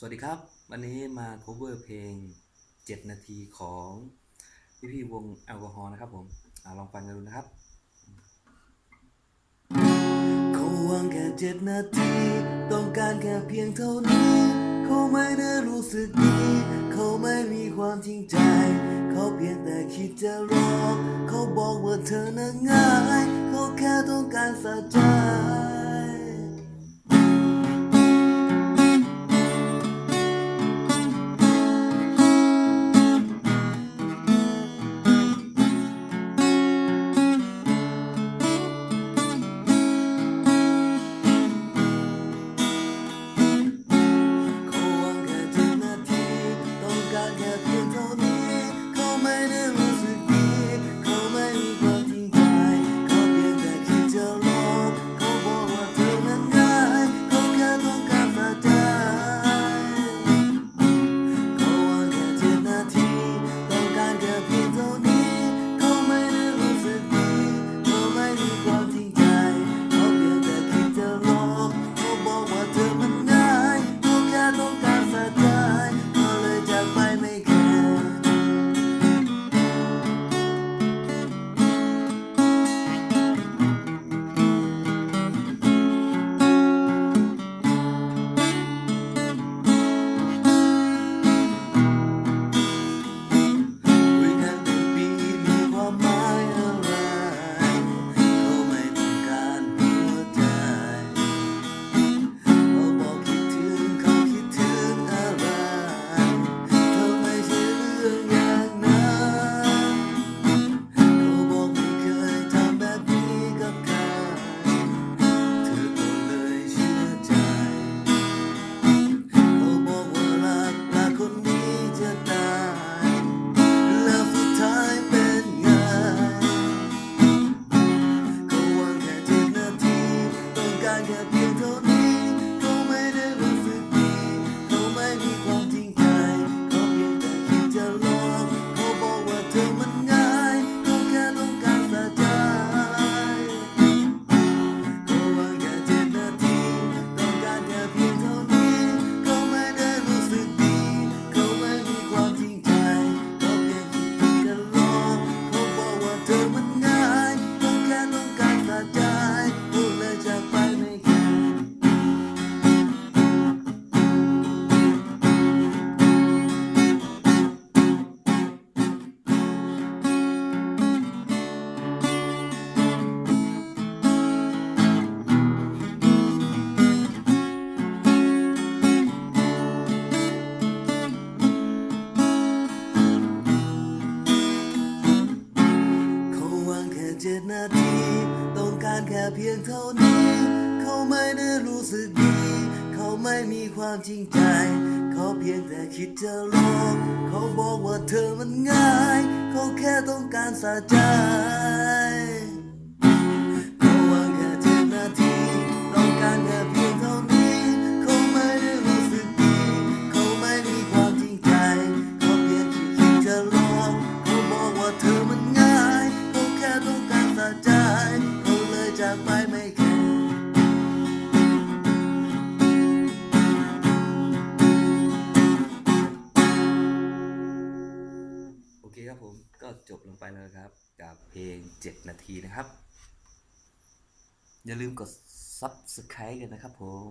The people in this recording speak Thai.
สวัสดีครับ วันนี้มา cover เพลง 7 นาทีของพี่พี่วงแอลกอฮอล์นะครับผมอลองฟังกันดูนะครับเขาหวังแค่เจ็ดนาที ต้องการแค่เพียงเท่านี้ เขาไม่ได้รู้สึกดี เขาไม่มีความจริงใจ เขาเพียงแต่คิดจะรอเขาบอกว่าเธอน่ะง่าย เขาแค่ต้องการสะใจ เจ็ดนาที ต้องการแค่เพียงเท่านี้ เขาไม่ได้รู้สึกดี เขาไม่มีความจริงใจ เขาเพียงแต่คิดจะลอกเขาบอกว่าเธอมันง่าย เขาแค่ต้องการสาใจากไปไม่เคยโอเคครับผมก็จบลงไปแล้วครับ กับเพลง 7 นาทีนะครับ อย่าลืมกด Subscribe กันนะครับผม